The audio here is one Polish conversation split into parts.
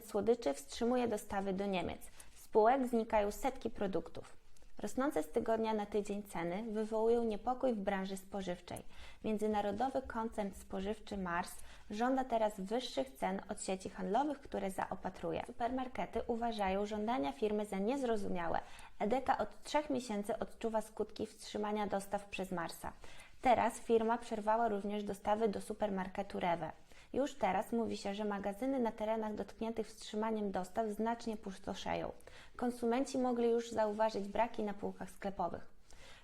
słodyczy wstrzymuje dostawy do Niemiec. Spółek znikają setki produktów. Rosnące z tygodnia na tydzień ceny wywołują niepokój w branży spożywczej. Międzynarodowy koncern spożywczy Mars żąda teraz wyższych cen od sieci handlowych, które zaopatruje. Supermarkety uważają żądania firmy za niezrozumiałe. Edeka od trzech miesięcy odczuwa skutki wstrzymania dostaw przez Marsa. Teraz firma przerwała również dostawy do supermarketu Rewe. Już teraz mówi się, że magazyny na terenach dotkniętych wstrzymaniem dostaw znacznie pustoszeją. Konsumenci mogli już zauważyć braki na półkach sklepowych.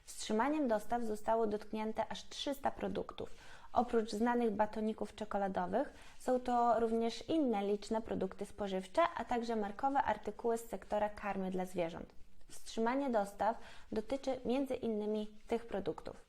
Wstrzymaniem dostaw zostało dotknięte aż 300 produktów. Oprócz znanych batoników czekoladowych są to również inne liczne produkty spożywcze, a także markowe artykuły z sektora karmy dla zwierząt. Wstrzymanie dostaw dotyczy m.in. tych produktów.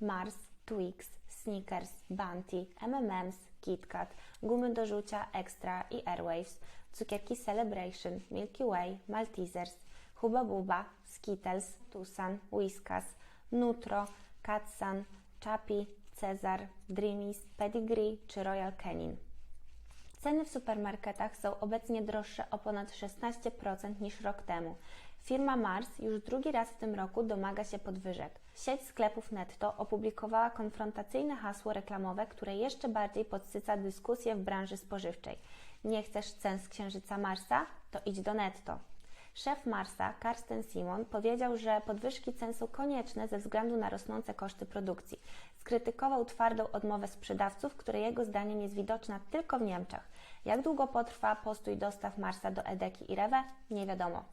Mars, Twix, Snickers, Bounty, M&M's, KitKat, gumy do rzucia Extra i Airwaves, cukierki Celebration, Milky Way, Maltesers, Huba Buba, Skittles, Tucson, Whiskas, Nutro, Katsan, Chappy, Cezar, Dreamies, Pedigree czy Royal Canin. Ceny w supermarketach są obecnie droższe o ponad 16% niż rok temu. Firma Mars już drugi raz w tym roku domaga się podwyżek. Sieć sklepów Netto opublikowała konfrontacyjne hasło reklamowe, które jeszcze bardziej podsyca dyskusję w branży spożywczej. Nie chcesz cen z księżyca Marsa? To idź do Netto. Szef Marsa, Karsten Simon, powiedział, że podwyżki cen są konieczne ze względu na rosnące koszty produkcji. Skrytykował twardą odmowę sprzedawców, która jego zdaniem jest widoczna tylko w Niemczech. Jak długo potrwa postój dostaw Marsa do Edeki i Rewe? Nie wiadomo.